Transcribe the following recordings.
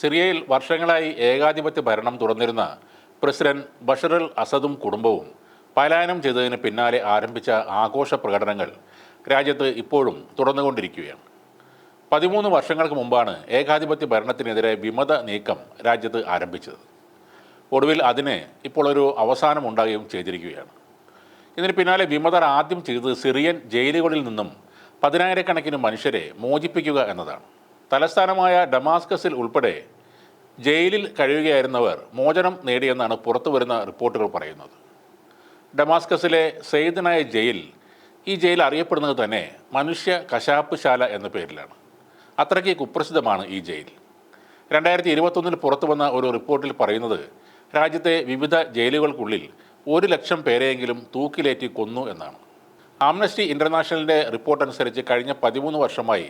സിറിയയിൽ വർഷങ്ങളായി ഏകാധിപത്യ ഭരണം തുടർന്നിരുന്ന പ്രസിഡന്റ് ബഷറുൽ അസദും കുടുംബവും പലായനം ചെയ്തതിന് പിന്നാലെ ആരംഭിച്ച ആഘോഷ പ്രകടനങ്ങൾ രാജ്യത്ത് ഇപ്പോഴും തുടർന്നുകൊണ്ടിരിക്കുകയാണ്. പതിമൂന്ന് വർഷങ്ങൾക്ക് മുമ്പാണ് ഏകാധിപത്യ ഭരണത്തിനെതിരെ വിമത നീക്കം രാജ്യത്ത് ആരംഭിച്ചത്. ഒടുവിൽ അതിന് ഇപ്പോൾ ഒരു അവസാനം ഉണ്ടാകുകയും ചെയ്തിരിക്കുകയാണ്. ഇതിന് പിന്നാലെ വിമതർ ആദ്യം ചെയ്തത് സിറിയൻ ജയിലുകളിൽ നിന്നും പതിനായിരക്കണക്കിന് മനുഷ്യരെ മോചിപ്പിക്കുക എന്നതാണ്. തലസ്ഥാനമായ ഡമാസ്കസിൽ ഉൾപ്പെടെ ജയിലിൽ കഴിയുകയായിരുന്നവർ മോചനം നേടിയെന്നാണ് പുറത്തുവരുന്ന റിപ്പോർട്ടുകൾ പറയുന്നത്. ഡമാസ്കസിലെ സെയ്ദനായ ജയിൽ ഈ ജയിൽ അറിയപ്പെടുന്നത് തന്നെ മനുഷ്യ കശാപ്പ് ശാല എന്ന പേരിലാണ്. അത്രയ്ക്ക് കുപ്രസിദ്ധമാണ് ഈ ജയിൽ. രണ്ടായിരത്തി ഇരുപത്തൊന്നിൽ പുറത്തു വന്ന ഒരു റിപ്പോർട്ടിൽ പറയുന്നത് രാജ്യത്തെ വിവിധ ജയിലുകൾക്കുള്ളിൽ ഒരു ലക്ഷം പേരെയെങ്കിലും തൂക്കിലേറ്റി കൊന്നു എന്നാണ്. ആംനസ്റ്റി ഇന്റർനാഷണലിന്റെ റിപ്പോർട്ട് അനുസരിച്ച് കഴിഞ്ഞ പതിമൂന്ന് വർഷമായി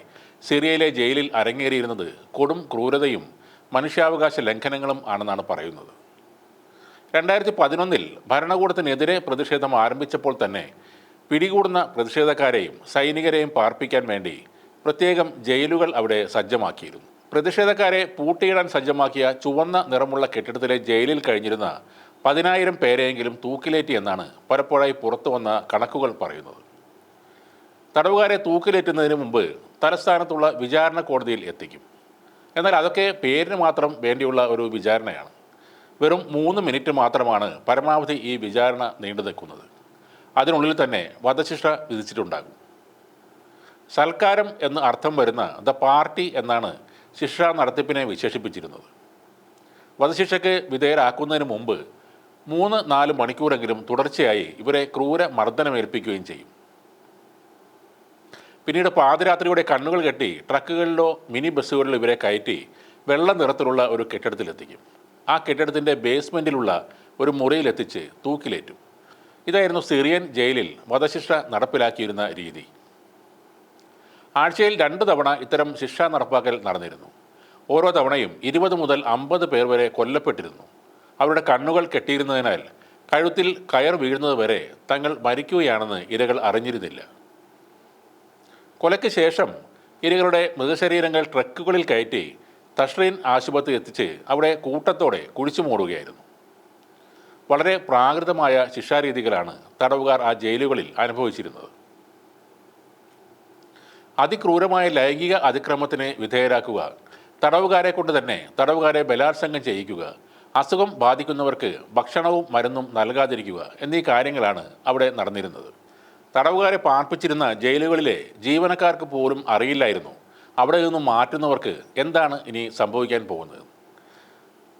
സിറിയയിലെ ജയിലിൽ അരങ്ങേറിയിരുന്നത് കൊടും ക്രൂരതയും മനുഷ്യാവകാശ ലംഘനങ്ങളും ആണെന്നാണ് പറയുന്നത്. രണ്ടായിരത്തി പതിനൊന്നിൽ ഭരണകൂടത്തിനെതിരെ പ്രതിഷേധം ആരംഭിച്ചപ്പോൾ തന്നെ പിടികൂടുന്ന പ്രതിഷേധക്കാരെയും സൈനികരെയും പാർപ്പിക്കാൻ വേണ്ടി പ്രത്യേകം ജയിലുകൾ അവിടെ സജ്ജമാക്കിയിരുന്നു. പ്രതിഷേധക്കാരെ പൂട്ടിയിടാൻ സജ്ജമാക്കിയ ചുവന്ന നിറമുള്ള കെട്ടിടത്തിലെ ജയിലിൽ കഴിഞ്ഞിരുന്ന പതിനായിരം പേരെയെങ്കിലും തൂക്കിലേറ്റി എന്നാണ് പലപ്പോഴായി പുറത്തു വന്ന കണക്കുകൾ പറയുന്നത്. തടവുകാരെ തൂക്കിലേറ്റുന്നതിന് മുമ്പ് തലസ്ഥാനത്തുള്ള വിചാരണ കോടതിയിൽ എത്തിക്കും. എന്നാൽ അതൊക്കെ പേരിന് മാത്രം വേണ്ടിയുള്ള ഒരു വിചാരണയാണ്. വെറും മൂന്ന് മിനിറ്റ് മാത്രമാണ് പരമാവധി ഈ വിചാരണ നീണ്ടു നിൽക്കുന്നത് അതിനുള്ളിൽ തന്നെ വധശിക്ഷ വിധിച്ചിട്ടുണ്ടാകും. സൽക്കാരം എന്ന് അർത്ഥം വരുന്ന ദ പാർട്ടി എന്നാണ് ശിക്ഷ നടത്തിപ്പിനെ വിശേഷിപ്പിച്ചിരുന്നത്. വധശിക്ഷയ്ക്ക് വിധേയരാക്കുന്നതിന് മുമ്പ് മൂന്ന് നാല് മണിക്കൂറെങ്കിലും തുടർച്ചയായി ഇവരെ ക്രൂര മർദ്ദനമേൽപ്പിക്കുകയും ചെയ്യും. പിന്നീട് പാതിരാത്രിയുടെ കണ്ണുകൾ കെട്ടി ട്രക്കുകളിലോ മിനി ബസ്സുകളിലോ ഇവരെ കയറ്റി വെള്ള നിറത്തിലുള്ള ഒരു കെട്ടിടത്തിലെത്തിക്കും. ആ കെട്ടിടത്തിന്റെ ബേസ്മെന്റിലുള്ള ഒരു മുറിയിലെത്തിച്ച് തൂക്കിലേറ്റും. ഇതായിരുന്നു സിറിയൻ ജയിലിൽ വധശിക്ഷ നടപ്പിലാക്കിയിരുന്ന രീതി. ആഴ്ചയിൽ രണ്ട് തവണ ഇത്തരം ശിക്ഷ നടപ്പാക്കൽ നടന്നിരുന്നു. ഓരോ തവണയും ഇരുപത് മുതൽ അമ്പത് പേർ വരെ കൊല്ലപ്പെട്ടിരുന്നു. അവരുടെ കണ്ണുകൾ കെട്ടിയിരുന്നതിനാൽ കഴുത്തിൽ കയർ വീഴുന്നത് വരെ തങ്ങൾ മരിക്കുകയാണെന്ന് ഇരകൾ അറിഞ്ഞിരുന്നില്ല. കൊലയ്ക്ക് ശേഷം ഇരകളുടെ മൃതശരീരങ്ങൾ ട്രക്കുകളിൽ കയറ്റി തഷ്റീൻ ആശുപത്രി എത്തിച്ച് അവിടെ കൂട്ടത്തോടെ കുഴിച്ചു മൂടുകയായിരുന്നു. വളരെ പ്രാകൃതമായ ശിക്ഷാരീതികളാണ് തടവുകാർ ആ ജയിലുകളിൽ അനുഭവിച്ചിരുന്നത്. അതിക്രൂരമായ ലൈംഗിക അതിക്രമത്തിന് വിധേയരാക്കുക തടവുകാരെ കൊണ്ട് തന്നെ തടവുകാരെ ബലാത്സംഗം ചെയ്യിക്കുക അസുഖം ബാധിക്കുന്നവർക്ക് ഭക്ഷണവും മരുന്നും നൽകാതിരിക്കുക എന്നീ കാര്യങ്ങളാണ് അവിടെ നടന്നിരുന്നത്. തടവുകാരെ പാർപ്പിച്ചിരുന്ന ജയിലുകളിലെ ജീവനക്കാർക്ക് പോലും അറിയില്ലായിരുന്നു. അവിടെ നിന്നും മാറ്റുന്നവർക്ക് എന്താണ് ഇനി സംഭവിക്കാൻ പോകുന്നത്?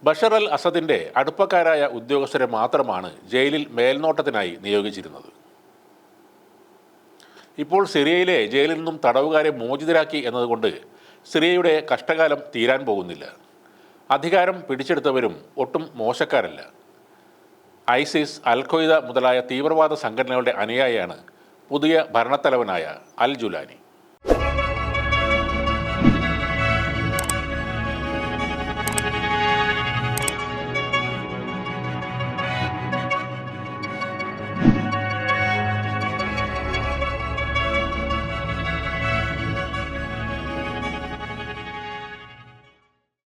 ബഷർ അൽ അസദിന്റെ അടുപ്പക്കാരായ ഉദ്യോഗസ്ഥരെ മാത്രമാണ് ജയിലിൽ മേൽനോട്ടത്തിനായി നിയോഗിച്ചിരുന്നത്. ഇപ്പോൾ സിറിയയിലെ ജയിലിൽ നിന്നും തടവുകാരെ മോചിതരാക്കി എന്നതുകൊണ്ട് സിറിയയുടെ കഷ്ടകാലം തീരാൻ പോകുന്നില്ല. അധികാരം പിടിച്ചെടുത്തവരും ഒട്ടും മോശക്കാരല്ല. ഐസിസ് അൽ മുതലായ തീവ്രവാദ സംഘടനകളുടെ അനുയായിയാണ് പുതിയ ഭരണത്തലവനായ അൽ ജുലാനി.